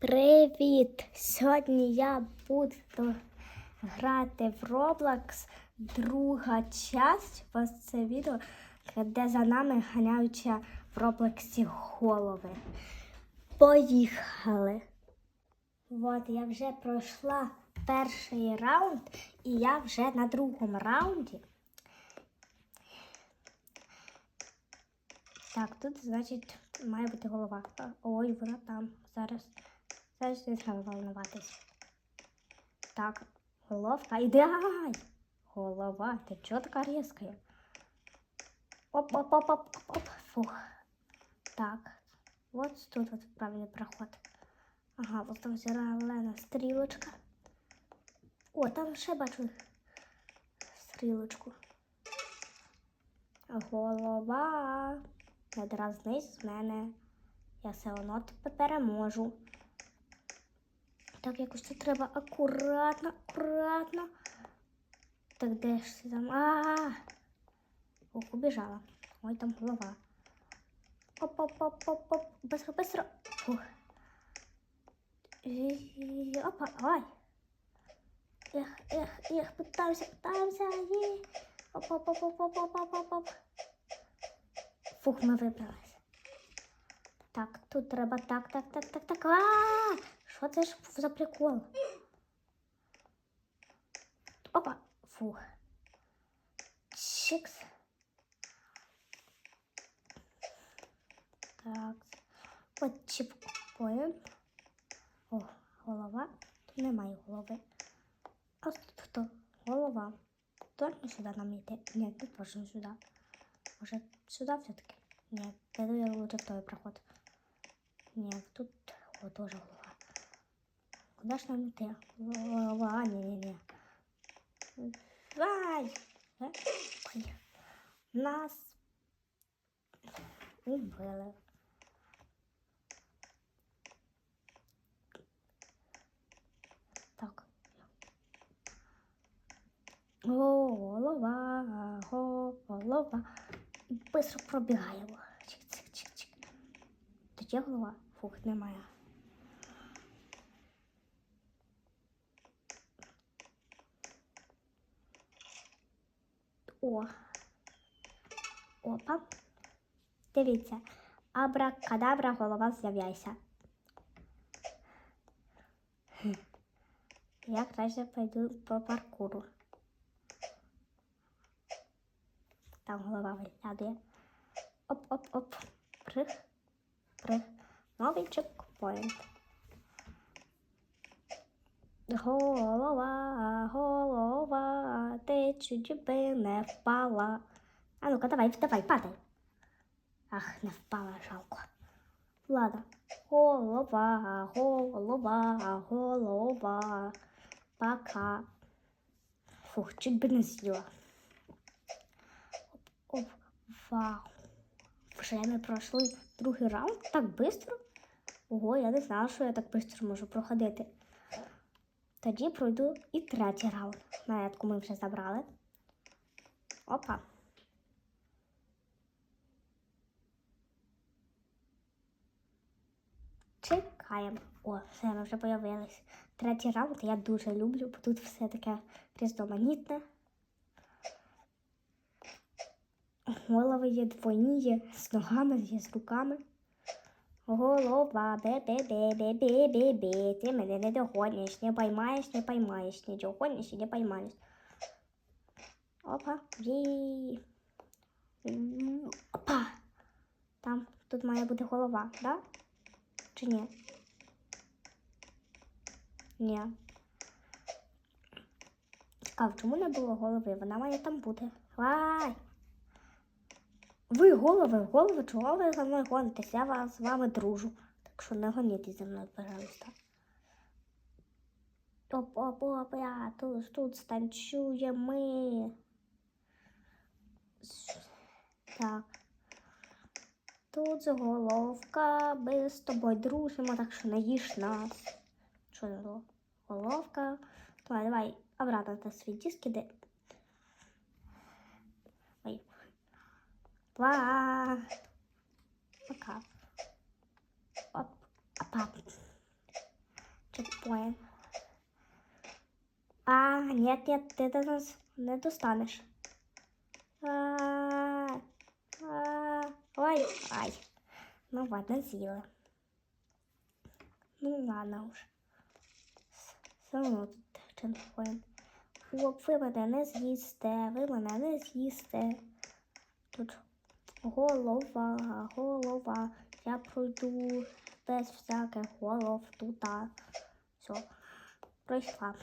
Привіт! Сьогодні я буду грати в Roblox. Друга часть. Ось це відео, де за нами ганяються в Роблоксі голови. Поїхали! От я вже пройшла перший раунд, і я вже на другому раунді. Так, тут, значить, має бути голова. Ой, вона там. Зараз. Зараз не треба волнуватись. Так, головка. Ідай! Голова, ти чого така різка? Оп, оп, оп, оп, оп. Фух. Так. От тут от правильний проход. Ага, ось там зелена стрілочка. О, там ще бачу стрілочку. Голова. Не дразнись з мене. Я все одно тебе переможу. Так, якось тут треба акуратно, акуратно. Так де ж ти там? А! Ох, убіжала. Ой, там голова. Оп-оп-оп-оп-оп. Быстро, быстро. Фух. І- Опа, ой. Ех, ех, ех, пытаемся, пытаемся. Є. Оп-оп-оп-оп-оп-оп-оп-оп. Фух, ми вибралися. Так, тут треба так, так, так, так, так. А! Що це за прикол? Опа, фух. Чикс. Так. От чіпкуємо. О, голова. Тут немає голови. А тут хто? Голова. Точно сюди нам йти? Ні, не точно сюди. Може, сюди все-таки? Ні, піду я лучше в той проход. Ні, тут о, теж голова. Куди ж нам йти? Голова, ні, ні, ні. Ай! Е? Ой. Нас убили. Так. Голова, голова. Быстро пробігаємо. Чик-чик-чик-чик. Є голова? Фух, немає. О. Опа. Дивіться. Абракадабра, голова, з'являйся. Я краще пойду по паркуру. Там голова виглядає. Оп-оп-оп. Прих. Прих. Новий чекпоінт. Голова, голова, ти чуть би не впала. А ну-ка, давай, давай, падай. Ах, не впала, жалко. Ладно. Голова, голова, голова. Пока. Фух, чуть би не з'їла. Оп, вау. Вже ми пройшли другий раунд так швидко. Ого, я не знала, що я так швидко можу проходити. Тоді пройду і третій раунд. Маятку ми вже забрали. Опа. Чекаємо. О, все, ми вже появились. Третій раунд я дуже люблю, бо тут все таке різноманітне. Голови є двойні, є з ногами, є з руками. Голова, бе-бе-бе-бе-бе-бе-бе. Ти мене не догониш, не поймаєш, не поймаєш, не догониш і не поймаєш. Опа, є. Опа. Там, тут має бути голова, да? Чи ні? Ні. Цікаво, чому не було голови? Вона має там бути. Вай! Ви голови, голови, чого ви за мною гонитесь? Я вас з вами дружу. Так що не гонітесь за мною, пожалуйста. оп оп оп я тут, тут станцюємо. Так. Тут головка, ми з тобою дружимо, так що не їж нас. Що це було? Головка. Давай, давай, обратно на свій диск іди. Ой. Па. Пока. Оп. Опа. чекпоінт. А, нет, нет, ти до нас не достанеш. А, а, ой, ай. Ну ладно, з'їли. Ну ладно уж. Все одно тут чекпоінт. Хлоп, ви мене не з'їсте, ви мене не з'їсте. Тут голова, голова. Я пройду без всяких голов тут. Все, пройшла.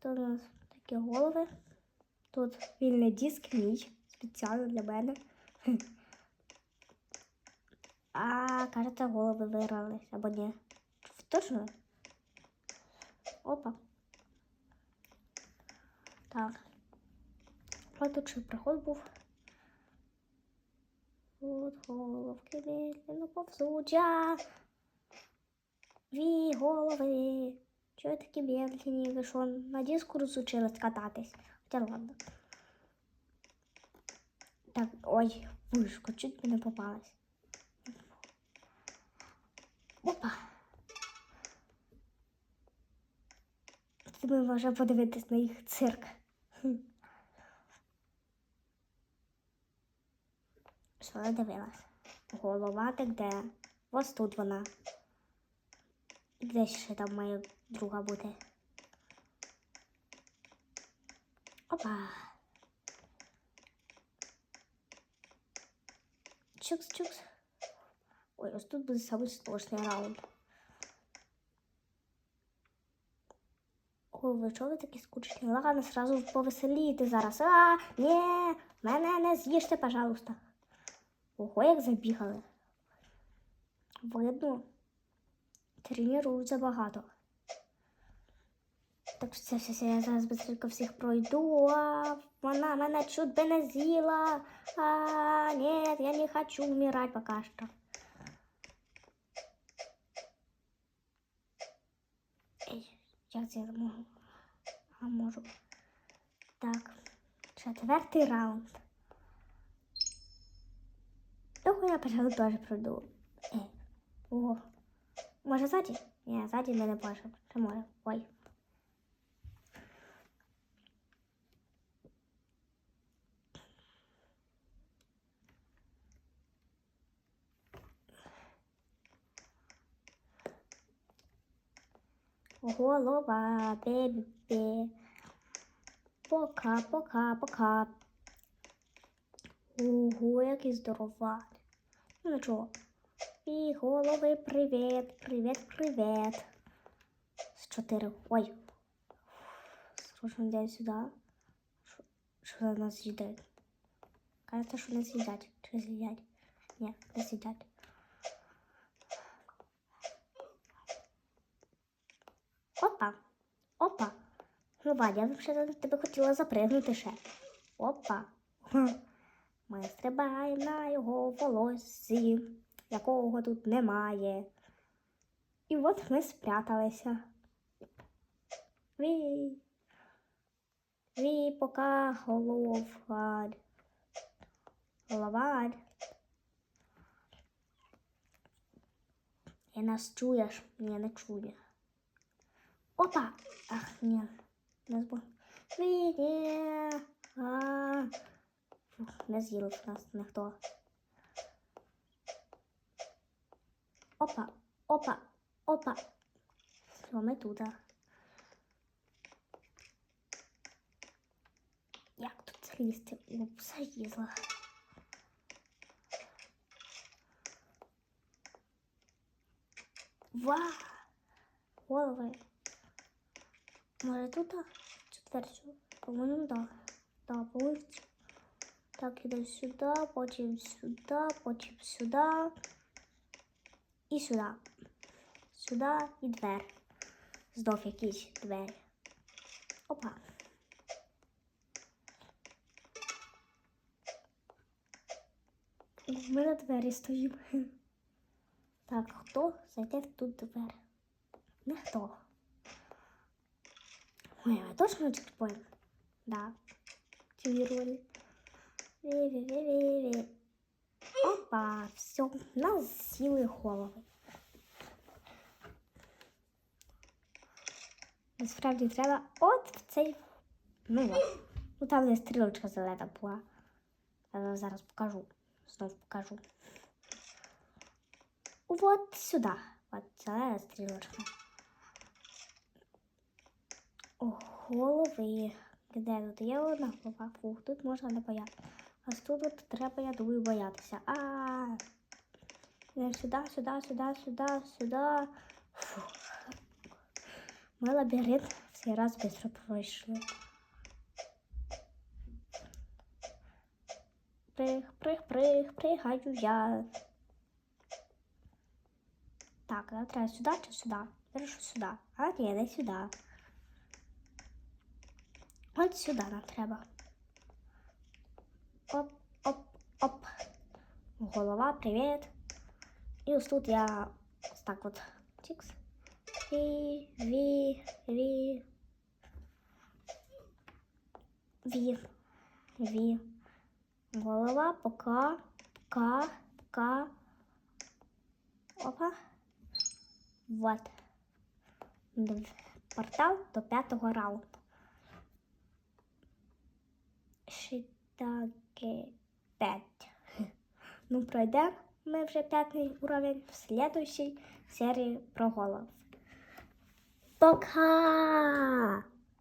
Тут у нас такі голови. Тут вільний диск мій, спеціально для мене. А, кажется, голови вирвались, або ні. Точно? Опа. Так. Тут ще приход був. Тут головки медленно повзуча. Дві голови. Чого такі медленні? Ви що, на диску розучились кататись? Хоча ладно. Так, ой, вишко, чуть не попалась. Опа. Ми можемо подивитись на їх цирк. Я дивилась? Голова так де? Ось тут вона. Десь ще там має друга бути. Опа. Чукс-чукс. Ой, ось тут буде самий сложний раунд. О, ви чого ви такі скучні? Ладно, сразу повеселіти зараз. А, ні, мене не з'їжте, пожалуйста. Ого, як забігали. Видно. Тренуються багато. Так все, все, все, я зараз быстренько всіх пройду. А, вона мене чуть би не з'їла. А, нет, я не хочу умирать пока что. Ей, як це я можу? А можу. Так, четвертий раунд. Я, пожалуй, теж пройду. Е, ого. Може ззаді? Ні, ззаді не бачу. Чи може? Ой. Голова, бебі. Пока, пока, пока. Ого, який здорова. Ну нічого. І голови, привіт, привіт, привіт. З чотири. Ой. Срочно йдемо сюди. Що- за нас їдять? Кажется, що нас їдять. Чи з'їдять? Ні, не з'їдять. Опа. Опа. Ну, Вадя, я взагалі тебе хотіла запригнути ще. Опа. Ми стрибаємо на його волоссі, якого тут немає. І от ми спряталися. Ві. Ві, пока голова. Голова. І нас чуєш? Ні, не чує. Опа! Ах, ні. Нас бо. Ві, ні. А. Фух, Не з'їли б нас ніхто. Опа, опа, опа. Все, ми тут. Як тут злізти? О, залізла. Ва! Голови. Може тут? Четвертю? По-моєму, да. Да, повністю. Так, іду сюди, потім сюди, потім сюди. І сюди. Сюди і двер. Знов якісь двері. Опа. Ми на двері стоїмо. Так, хто зайде в ту двері? Ніхто. Ой, а точно чекпоінт? Да. Активировали. Насправді треба от в цей. Ну, от. ну там не стрілочка зелена була. Я зараз покажу. Знов покажу. От сюди. От зелена стрілочка. О, голови. Де тут є одна голова? Фух, тут можна не боятися. А тут от треба, я думаю, боятися. А. Йдемо Сюди, сюди, сюди, сюди, сюди. Фух. Ми лабіринт в цей раз швидко пройшли. Приг, приг, приг, пригаю я. Так, нам треба сюди чи сюди? Хорошо, сюди. А, ні, не сюди. От сюди нам треба. Оп, оп, оп. Голова, привет. И вот тут я вот так вот. чикс. Ви, ви, ви. Ви. Ви. Голова, пока, пока, пока. Опа. Вот. Портал до пятого раунда. Шитаги. 5. Ну, пройдемо ми вже п'ятий уровень в следующей серії про голос. Пока!